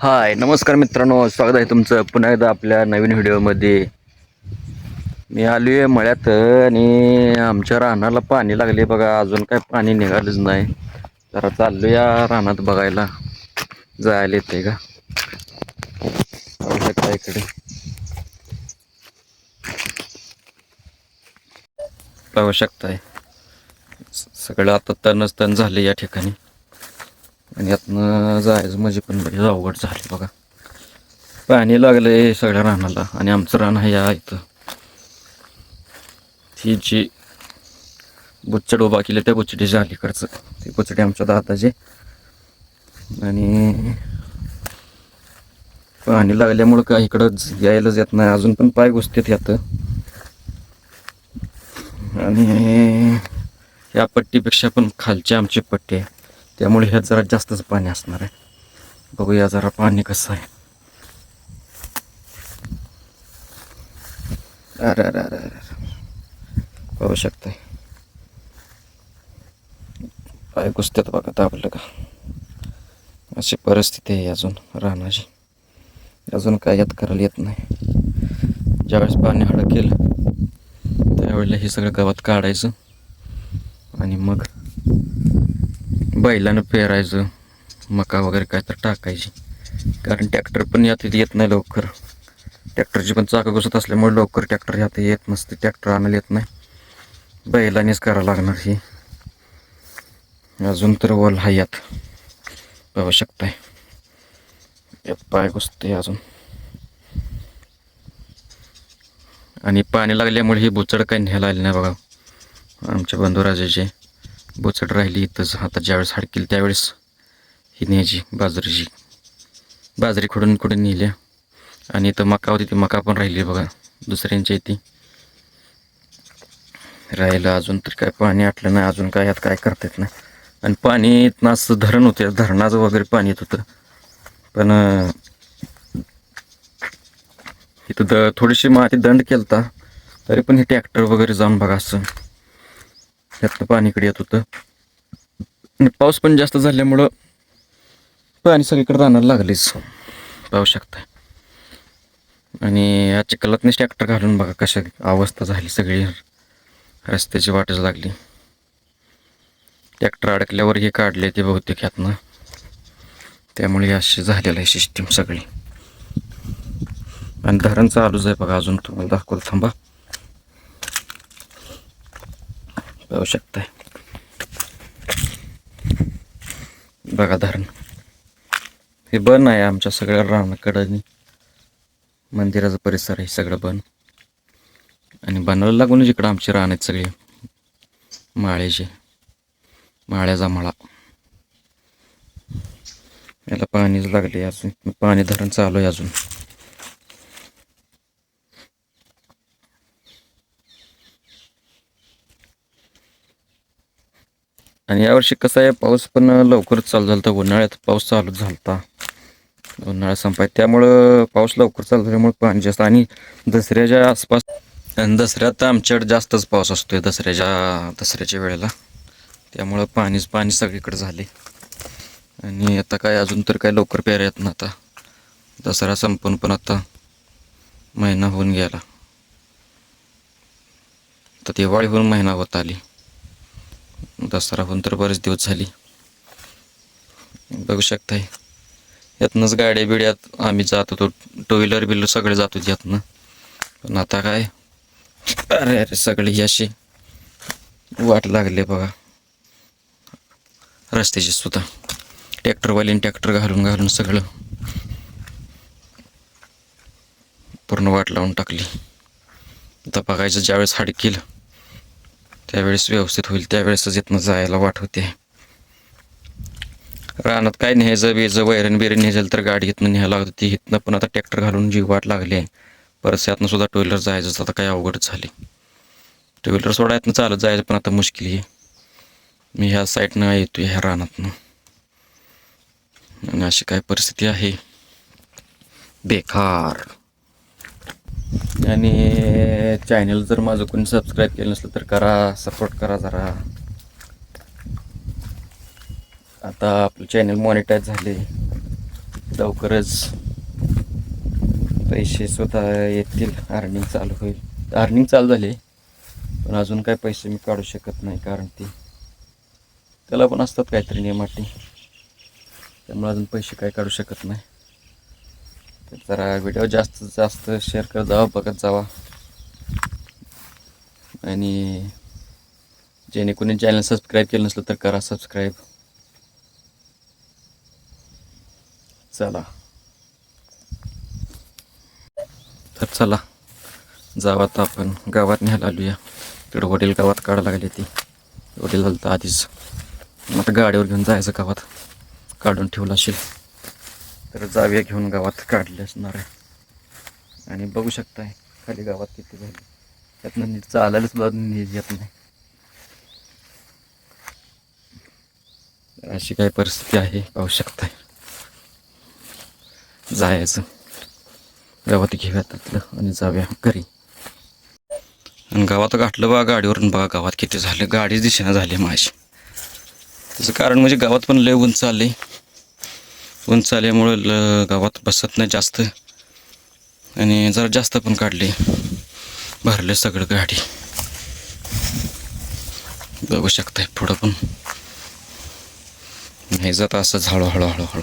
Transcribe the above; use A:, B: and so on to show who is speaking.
A: हाय नमस्कार मित्रांनो स्वागत आहे तुमचं पुन्हा एकदा आपल्या नवीन व्हिडिओमध्ये. मी आलो आहे मळ्यात आणि आमच्या रानाला पाणी लागले बघा अजून काय पाणी निघालंच नाही. जरा चाललो या रानात बघायला. जायला येते का? इकडे. पाहू शकताय. सगळं आता तणच तण झाले या ठिकाणी. आणि यातनं जायचं म्हणजे पण बरेच अवघड झाले बघा. पाणी लागलं आहे सगळ्या रानाला आणि आमचं रान आहे या इथं. ही जी बुच्चड उभा केली त्या बुचडीच्या अलीकडचं ती बुचडी आमच्या दादाचे. आणि पाणी लागल्यामुळं काय इकडं यायलाच येत नाही. अजून पण पाय घुसतेत यात. आणि या पट्टीपेक्षा पण खालची आमची पट्टी आहे. त्यामुळे ह्यात जरा जास्तच पाणी असणार आहे. बघूया जरा पाणी कसं आहे. अरे अरे अरे अरे पाहू शकताय? काय गुस्त्यात बघा दाबलं का? अशी परिस्थिती आहे अजून राहण्याची अजून काय यात करायला येत नाही. ज्यावेळेस पाणी हडकेल त्यावेळेला हे सगळं गवत काढायचं. आणि मग बैलानं पेरायचं मका वगैरे काय तर टाकायची. कारण ट्रॅक्टर पण यात येत नाही लवकर. ट्रॅक्टरची पण चाकं घुसत असल्यामुळे लवकर ट्रॅक्टर यात येत नसते. ट्रॅक्टर आणायला येत नाही. बैलानेच करावं लागणार ही. अजून तर वल हा यात. पाहू शकताय यात पाय घुसते अजून. आणि पाणी लागल्यामुळे ही बुचड काही न्यायला आली नाही बघा. आमच्या बंधुराजाचे बुचड राहिली इथंच आता ज्यावेळेस हडकेल त्यावेळेस ही न्यायची बाजरीची बाजरी खुडून कुठून नेल्या आणि इथं मका होती ती मका पण राहिली बघा दुसऱ्यांच्या इथे. राहिलं अजून तर काय पाणी आटलं नाही अजून काय यात काय करता येत नाही. आणि पाणी इथनं असं धरण होते धरणाचं वगैरे पाणी येत होतं. पण इथं द थोडीशी माती दंड केलता तरी पण हे ट्रॅक्टर वगैरे जाऊन बघा असं. त्यातनं पाणी इकडे येत होतं. आणि पाऊस पण जास्त झाल्यामुळं पाणी सगळीकडे राहणार लागलीच. पाहू शकता. आणि या चिखलातनेच ट्रॅक्टर घालून बघा कशा अवस्था झाली सगळी. रस्त्याची वाटच लागली. ट्रॅक्टर अडकल्यावर हे काढले ते बहुतेक यातनं त्यामुळे अशी झालेलं आहे सिस्टीम सगळी. आणि धरण चालूच आहे बघा अजून. तुम्हाला दाखवलं थांबा. पाहू शकताय. बघा धरण. हे बन आहे आमच्या सगळ्या रानाकडं. मंदिराचा परिसर आहे सगळं बन. आणि बनायला लागूनच इकडं आमची रान आहेत सगळे. माळ्याचे माळ्याचा मळा याला पाणीच लागले अजून. पाणी धरण चालू आहे अजून. आणि यावर्षी कसं आहे पाऊस पण लवकरच चालू झाला होता. उन्हाळ्यात पाऊस चालूच झाला होता उन्हाळा संपाय त्यामुळं पाऊस लवकर चालू झाल्यामुळे पाणी जास्त. आणि दसऱ्याच्या आसपास आणि दसऱ्यात आमच्याकडे जास्तच पाऊस असतोय दसऱ्याच्या दसऱ्याच्या वेळेला. त्यामुळं पाणीच पाणी सगळीकडे झाले. आणि आता काय अजून तर काय लवकर प्यार येत ना आता दसरा संपून पण आता महिना होऊन गेला. तर दिवाळी होऊन महिना होत आली. दसरा पण तर बरेच दिवस झाली. बघू शकताय. यातनंच गाड्या बिड्यात आम्ही जात होतो. टू व्हीलर बिलर सगळे जात होते यातनं. पण आता काय? अरे अरे सगळी अशी वाट लागले बघा. रस्त्याची सुद्धा. ट्रॅक्टरवालीने ट्रॅक्टर घालून घालून सगळं. पूर्ण वाट लावून टाकली. आता बघायचं ज्यावेळेस हाडकील. त्यावेळेस व्यवस्थित होईल त्यावेळेसच इथनं जायला वाट होते. रानात काय न्यायचं बेजं वैरण बिरण न्यायचं तर गाडी इथनं न्यायला लागत होती. इथनं पण आता ट्रॅक्टर घालून जी वाट लागली आहे परत यातनं सुद्धा टू व्हीलर जायचं आता काय अवघडच झाले टू व्हीलर सोडा यातनं चालत जायचं पण आता मुश्किल आहे. मी ह्या साईडनं येतो ह्या रानातनं. आणि अशी काय परिस्थिती आहे. बेकार. आणि चॅनल जर माझं कोणी सबस्क्राईब केलं नसलं तर करा सपोर्ट करा जरा. आता आपलं चॅनल मॉनिटाईज झाले. लवकरच पैसे स्वतः येतील अर्निंग चालू होईल. अर्निंग चालू झाले पण अजून काय पैसे मी काढू शकत नाही कारण ती त्याला पण असतात काहीतरी नियमाटी. त्यामुळे अजून पैसे काय काढू शकत नाही. तर जरा व्हिडिओ जास्त जास्त शेअर करत जावा बघत जावा. आणि ज्याने कोणी चॅनल सबस्क्राईब केलं नसलं तर करा सबस्क्राईब चला. तर चला. जाऊ आता आपण. गावात न्यायला आलूया. तिकडं वडील गावात काढायला लागली ती. वडील आलं तर आधीच. मग आता गाडीवर घेऊन जायचं गावात. काढून ठेवलं असेल. तर जाव्या घेऊन गावात काढले असणार आहे. आणि बघू शकताय खाली गावात किती झाली त्यातनं नीट चालायला सुद्धा नीट येत नाही. अशी काही परिस्थिती आहे पाहू शकताय. जायचं. गावात घेऊया त्यातलं आणि जाऊया घरी. आणि गावात गाठलं बा गाडीवरून बघा गावात किती झालं? गाडीच दिशेनं झाली माझी. त्याचं कारण म्हणजे गावात पण लय उंच आले उंच आल्यामुळं ल गावात बसत नाही जास्त. आणि जरा जास्त पण काढले. भरले सगळं गाडी. बघू शकताय पुढं पण. नाही जात असं हळूहळू हळूहळू हळू.